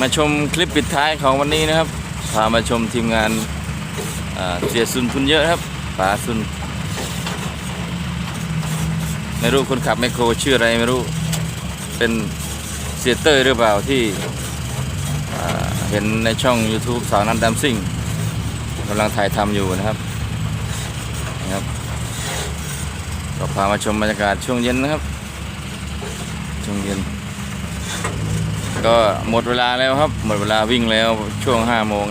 มาชมคลิปปิดท้ายของวันนี้นะครับ พามาชมทีมงานเสียซุนทุนเยอะครับป๋าซุนไม่รู้คนขับแมโครชื่ออะไรไม่รู้เป็นเสียเตอร์หรือเปล่าที่เห็นในช่อง YouTube สาวนันดัมซิ่งกำลังถ่ายทำอยู่นะครับนะครับก็พามาชมบรรยากาศช่วงเย็นนะครับช่วงเย็น ก็หมดเวลาแล้วครับ หมดเวลาวิ่งแล้วช่วงห้าโมง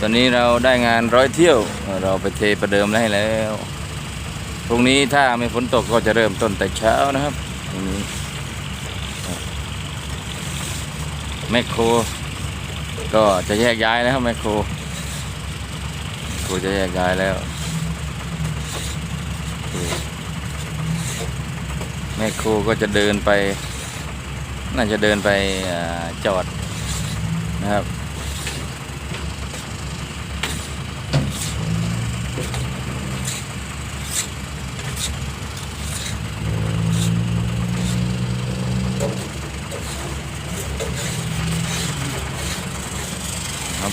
ตอนนี้เราได้งานร้อยเที่ยว เราไปเทประเดิมได้แล้วพรุ่งนี้ถ้าไม่ฝนตกก็จะเริ่มต้นแต่เช้านะครับพรุ่งนี้แมคโครก็จะแยกย้ายนะครับแมคโครคโครจะแยกย้ายแล้วแมคโครก็จะเดินไป น่าจะเดินไปอ่าจอดนะครับครับ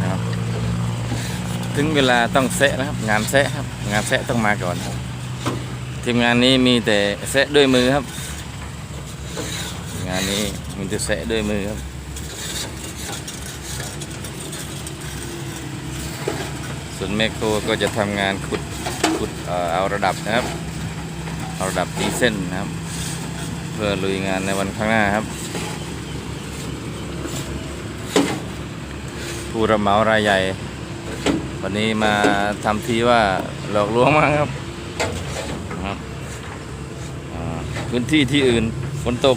นะครับถึงเวลาต้องแซะนะครับ งานแซะครับ งานแซะต้องมาก่อนครับ ทีมงานนี้มีแต่แซะด้วยมือครับ งานนี้มีแต่แซะด้วยมือครับส่วนแมคโครก็จะทำงานขุดขุดเอาระดับนะครับ เอาระดับตีเส้นนะครับ เพื่อลุยงานในวันข้างหน้าครับ ผู้รับเหมารายใหญ่ วันนี้มาทำทีว่าหลอกลวงมากครับ พื้นที่ที่อื่นฝนตก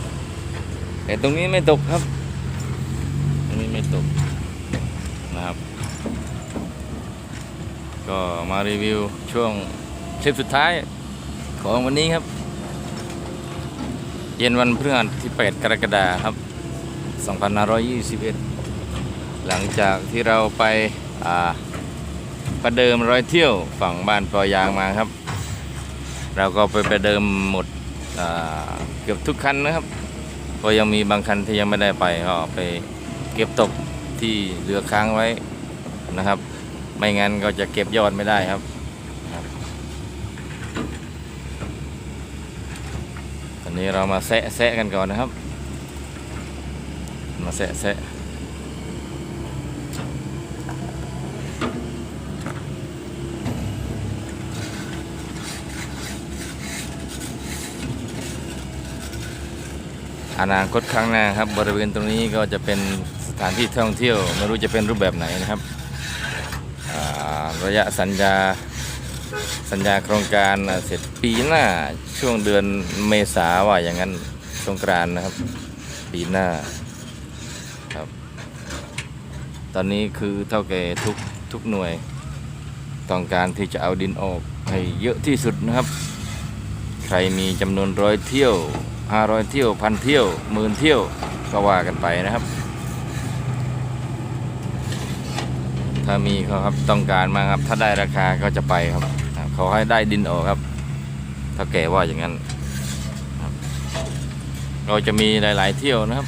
แต่ตรงนี้ไม่ตกครับ ตรงนี้ไม่ตกนะครับ ก็มารีวิวช่วงคลิปสุดท้ายของวันนี้ครับ เย็นวันพฤหัสที่ 8 กรกฎาคมครับ 2521 หลังจากที่เราไปประเดิมร้อยเที่ยวฝั่งบ้านปอยางมาครับ เราก็ไปประเดิมหมด เกือบทุกคันนะครับ ก็ยังมีบางคันที่ยังไม่ได้ไปก็ไปเก็บตกที่เหลือค้างไว้นะครับ ไม่งั้นก็จะเก็บยอดไม่ได้ครับครับตอนนี้เรามาแซะแซะกันก่อนนะครับ มาแซะแซะ อนาคตข้างหน้าครับ บริเวณตรงนี้ก็จะเป็นสถานที่ท่องเที่ยวไม่รู้จะเป็นรูปแบบไหนนะครับระยะสัญญาสัญญาโครงการเสร็จปีหน้าช่วงเดือนเมษาว่าอย่างนั้นสงกรานนะครับ ปีหน้าครับ ตอนนี้คือเท่าแก่ทุกทุกหน่วย ต้องการที่จะเอาดินออกให้เยอะที่สุดนะครับ ใครมีจำนวนร้อยเที่ยว ห้าร้อยเที่ยวพันเที่ยวหมื่นเที่ยวก็ว่ากันไปนะครับ ถ้ามีเขาครับต้องการมาครับ ถ้าได้ราคาก็จะไปครับเขาให้ได้ดินออกครับ ถ้าแก่ว่าอย่างนั้นรเราจะมีหลาย ๆ เที่ยวนะครับ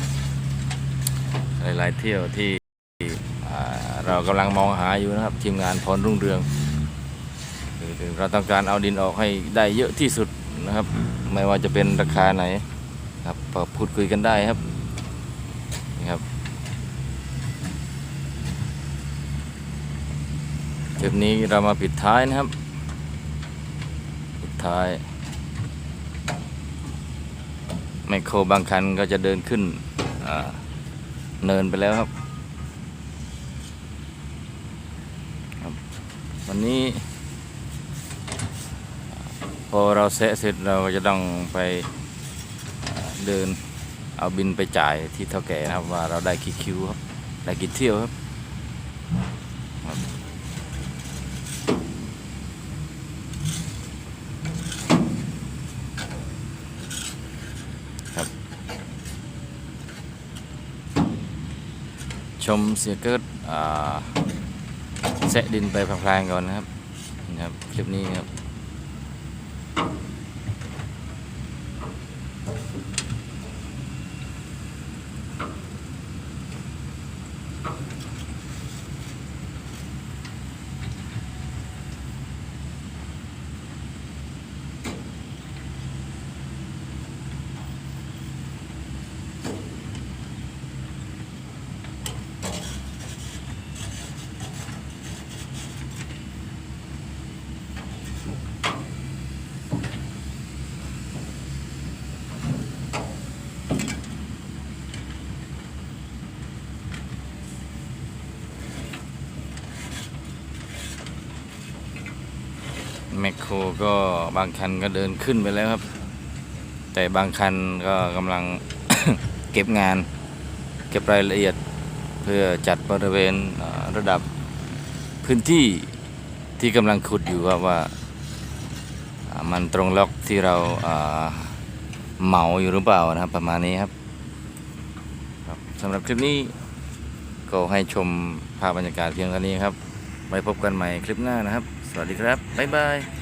หลาย ๆ เที่ยวที่เรากำลังมองหาอยู่นะครับทีมงานพรรุ่งเรืองเราต้องการเอาดินออกให้ได้เยอะที่สุด นะครับ ไม่ว่าจะเป็นราคาไหนครับพูดคุยกันได้ครับนี่ครับคลิปนี้เรามาปิดท้ายนะครับ ปิดท้ายไมโครบางคันก็จะเดินขึ้นเนินไปแล้วครับ ครับ วันนี้ พอเราเสร็จเสร็จเราก็จะต้องไปเดินเอาบินไปจ่ายที่เท่าแก่นะครับว่าเราได้กี่คิวครับได้กี่เที่ยวครับครับ ชมเสียเกิดแสะดินไปพลางๆก่อนนะครับนะครับคลิปนี้ครับ Thank you. แมคโครก็บางคันก็เดินขึ้นไปแล้วครับ แต่บางคันก็กำลัง เก็บงาน เก็บรายละเอียดเพื่อจัดบริเวณระดับพื้นที่ที่กำลังขุดอยู่ครับว่าอ่ามันตรงล็อกที่เราเหมาอยู่หรือเปล่านะครับประมาณนี้ครับครับสำหรับคลิปนี้ก็ให้ชมภาพบรรยากาศเพียงเท่านี้ครับไว้พบกันใหม่คลิปหน้านะครับ วัสดีครับ บ๊ายบาย